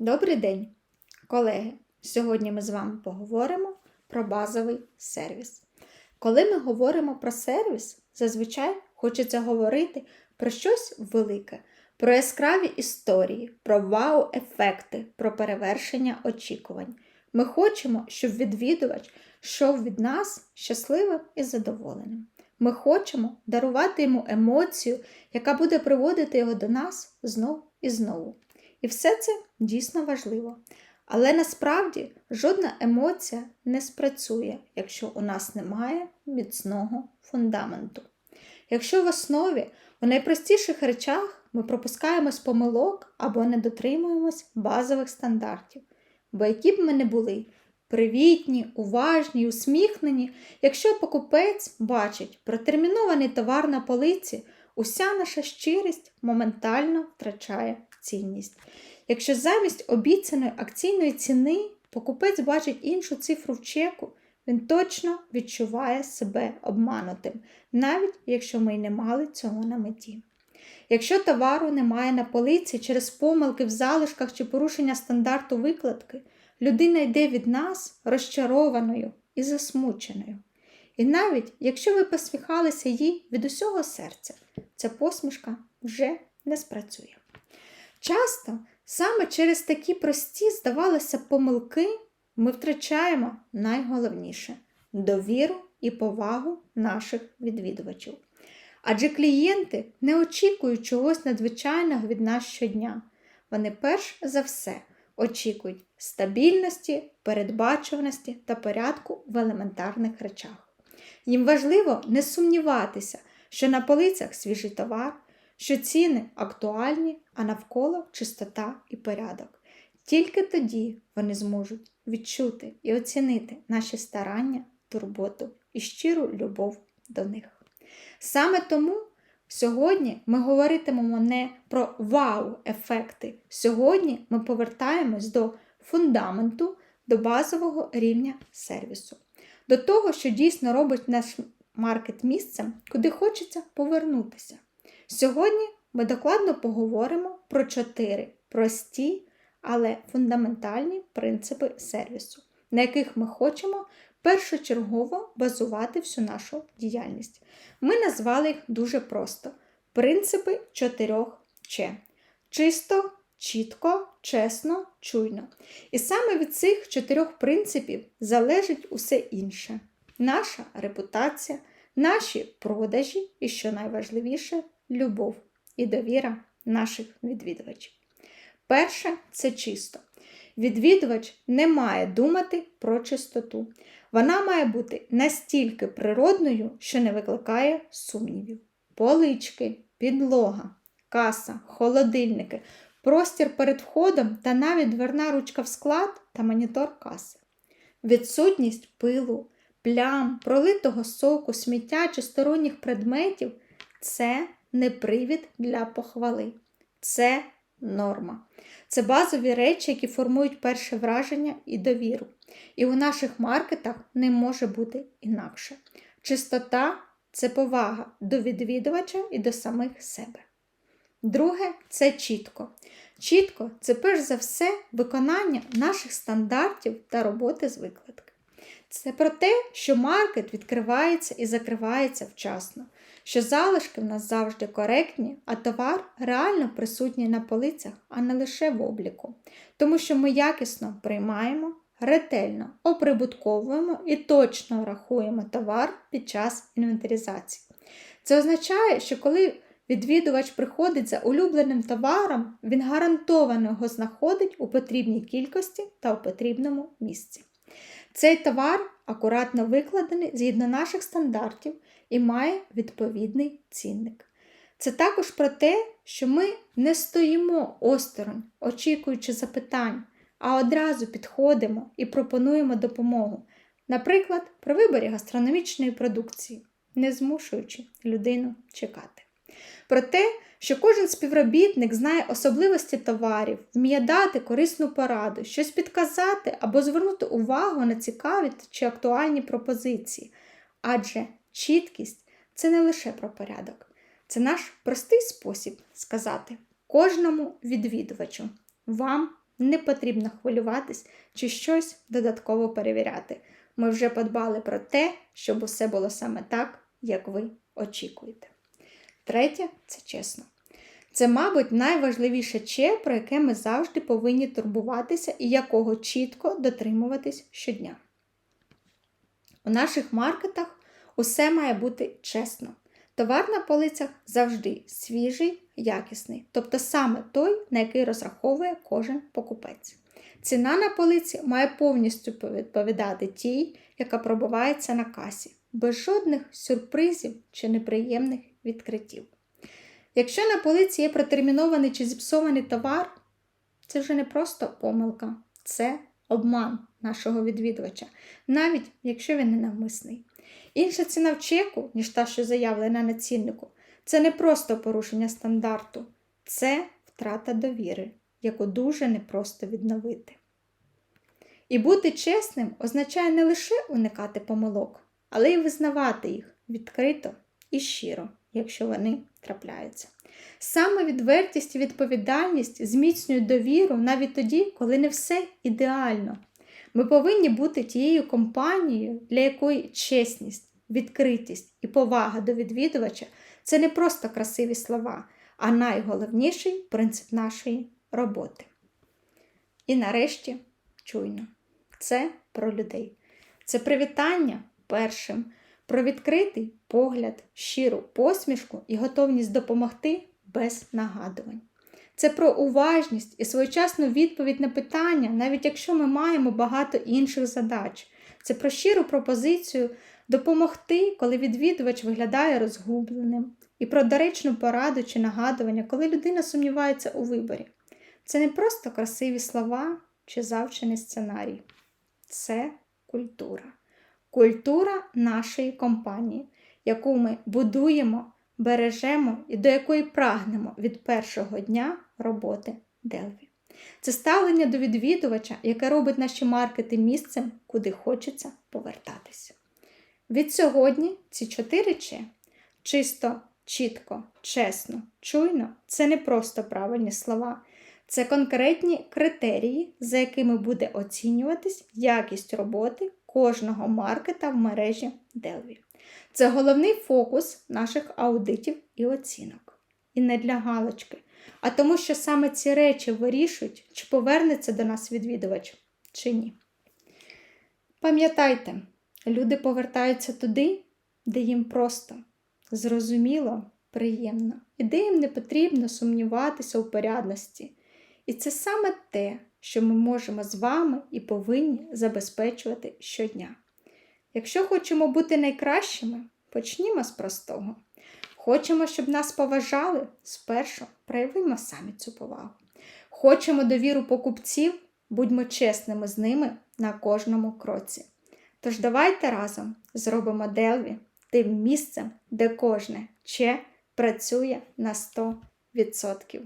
Добрий день, колеги! Сьогодні ми з вами поговоримо про базовий сервіс. Коли ми говоримо про сервіс, зазвичай хочеться говорити про щось велике, про яскраві історії, про вау-ефекти, про перевершення очікувань. Ми хочемо, щоб відвідувач йшов від нас щасливим і задоволеним. Ми хочемо дарувати йому емоцію, яка буде приводити його до нас знову і знову. І все це дійсно важливо. Але насправді жодна емоція не спрацює, якщо у нас немає міцного фундаменту. Якщо в основі у найпростіших речах ми пропускаємось помилок або не дотримуємось базових стандартів, бо які б ми не були привітні, уважні, усміхнені, якщо покупець бачить протермінований товар на полиці, уся наша щирість моментально втрачає цінність. Якщо замість обіцяної акційної ціни покупець бачить іншу цифру в чеку, він точно відчуває себе обманутим, навіть якщо ми й не мали цього на меті. Якщо товару немає на полиці через помилки в залишках чи порушення стандарту викладки, людина йде від нас розчарованою і засмученою. І навіть якщо ви посміхалися їй від усього серця, ця посмішка вже не спрацює. Часто саме через такі прості, здавалося, помилки ми втрачаємо найголовніше довіру і повагу наших відвідувачів. Адже клієнти не очікують чогось надзвичайного від нас щодня. Вони перш за все очікують стабільності, передбачуваності та порядку в елементарних речах. Їм важливо не сумніватися, що на полицях свіжий товар, що ціни актуальні, а навколо чистота і порядок. Тільки тоді вони зможуть відчути і оцінити наші старання, турботу і щиру любов до них. Саме тому сьогодні ми говоритимемо не про вау-ефекти. Сьогодні ми повертаємось до фундаменту, до базового рівня сервісу, до того, що дійсно робить наш маркет місцем, куди хочеться повернутися. Сьогодні ми докладно поговоримо про чотири прості, але фундаментальні принципи сервісу, на яких ми хочемо першочергово базувати всю нашу діяльність. Ми назвали їх дуже просто: принципи чотирьох Ч. Чисто, чітко, чесно, чуйно. І саме від цих чотирьох принципів залежить усе інше: наша репутація, наші продажі і, що найважливіше, любов і довіра наших відвідувачів. Перше це чисто. Відвідувач не має думати про чистоту. Вона має бути настільки природною, що не викликає сумнівів. Полички, підлога, каса, холодильники, простір перед входом та навіть дверна ручка в склад та монітор каси. Відсутність пилу, плям, пролитого соку, сміття чи сторонніх предметів це не привід для похвали. Це норма. Це базові речі, які формують перше враження і довіру. І у наших маркетах не може бути інакше. Чистота це повага до відвідувача і до самих себе. Друге це чітко. Чітко це перш за все виконання наших стандартів та роботи з викладки. Це про те, що маркет відкривається і закривається вчасно, що залишки в нас завжди коректні, а товар реально присутній на полицях, а не лише в обліку. Тому що ми якісно приймаємо, ретельно оприбутковуємо і точно рахуємо товар під час інвентаризації. Це означає, що коли відвідувач приходить за улюбленим товаром, він гарантовано його знаходить у потрібній кількості та у потрібному місці. Цей товар акуратно викладений згідно наших стандартів і має відповідний цінник. Це також про те, що ми не стоїмо осторонь, очікуючи запитань, а одразу підходимо і пропонуємо допомогу, наприклад, при виборі гастрономічної продукції, не змушуючи людину чекати. Про те, що кожен співробітник знає особливості товарів, вміє дати корисну пораду, щось підказати або звернути увагу на цікаві чи актуальні пропозиції. Адже чіткість це не лише про порядок, це наш простий спосіб сказати кожному відвідувачу: вам не потрібно хвилюватись чи щось додатково перевіряти. Ми вже подбали про те, щоб усе було саме так, як ви очікуєте. Третє це чесно. Це, мабуть, найважливіше че, про яке ми завжди повинні турбуватися і якого чітко дотримуватись щодня. У наших маркетах усе має бути чесно. Товар на полицях завжди свіжий, якісний, тобто саме той, на який розраховує кожен покупець. Ціна на полиці має повністю відповідати тій, яка пробувається на касі, без жодних сюрпризів чи неприємних відкриттів. Якщо на полиці є протермінований чи зіпсований товар, це вже не просто помилка, це обман нашого відвідувача, навіть якщо він ненавмисний. Інша ціна в чеку, ніж та, що заявлена на ціннику, це не просто порушення стандарту, це втрата довіри, яку дуже непросто відновити. І бути чесним означає не лише уникати помилок, але й визнавати їх відкрито і щиро, якщо вони трапляються. Саме відвертість і відповідальність зміцнюють довіру навіть тоді, коли не все ідеально. Ми повинні бути тією компанією, для якої чесність, відкритість і повага до відвідувача це не просто красиві слова, а найголовніший принцип нашої роботи. І нарешті чуйно. Це про людей. Це привітання першим, про відкритий погляд, щиру посмішку і готовність допомогти без нагадувань. Це про уважність і своєчасну відповідь на питання, навіть якщо ми маємо багато інших задач. Це про щиру пропозицію допомогти, коли відвідувач виглядає розгубленим, і про доречну пораду чи нагадування, коли людина сумнівається у виборі. Це не просто красиві слова чи завчений сценарій. Це культура. Культура нашої компанії, яку ми будуємо, бережемо і до якої прагнемо від першого дня роботи Делві. Це ставлення до відвідувача, яке робить наші маркети місцем, куди хочеться повертатися. Від сьогодні ці чотири Ч чисто, чітко, чесно, чуйно це не просто правильні слова. Це конкретні критерії, за якими буде оцінюватись якість роботи кожного маркета в мережі Делві. Це головний фокус наших аудитів і оцінок. І не для галочки, а тому, що саме ці речі вирішують, чи повернеться до нас відвідувач, чи ні. Пам'ятайте, люди повертаються туди, де їм просто, зрозуміло, приємно, і де їм не потрібно сумніватися у порядності. І це саме те, що ми можемо з вами і повинні забезпечувати щодня. Якщо хочемо бути найкращими, почнімо з простого. Хочемо, щоб нас поважали, спершу проявимо самі цю повагу. Хочемо довіру покупців, будьмо чесними з ними на кожному кроці. Тож давайте разом зробимо Делві тим місцем, де кожне че працює на 100%.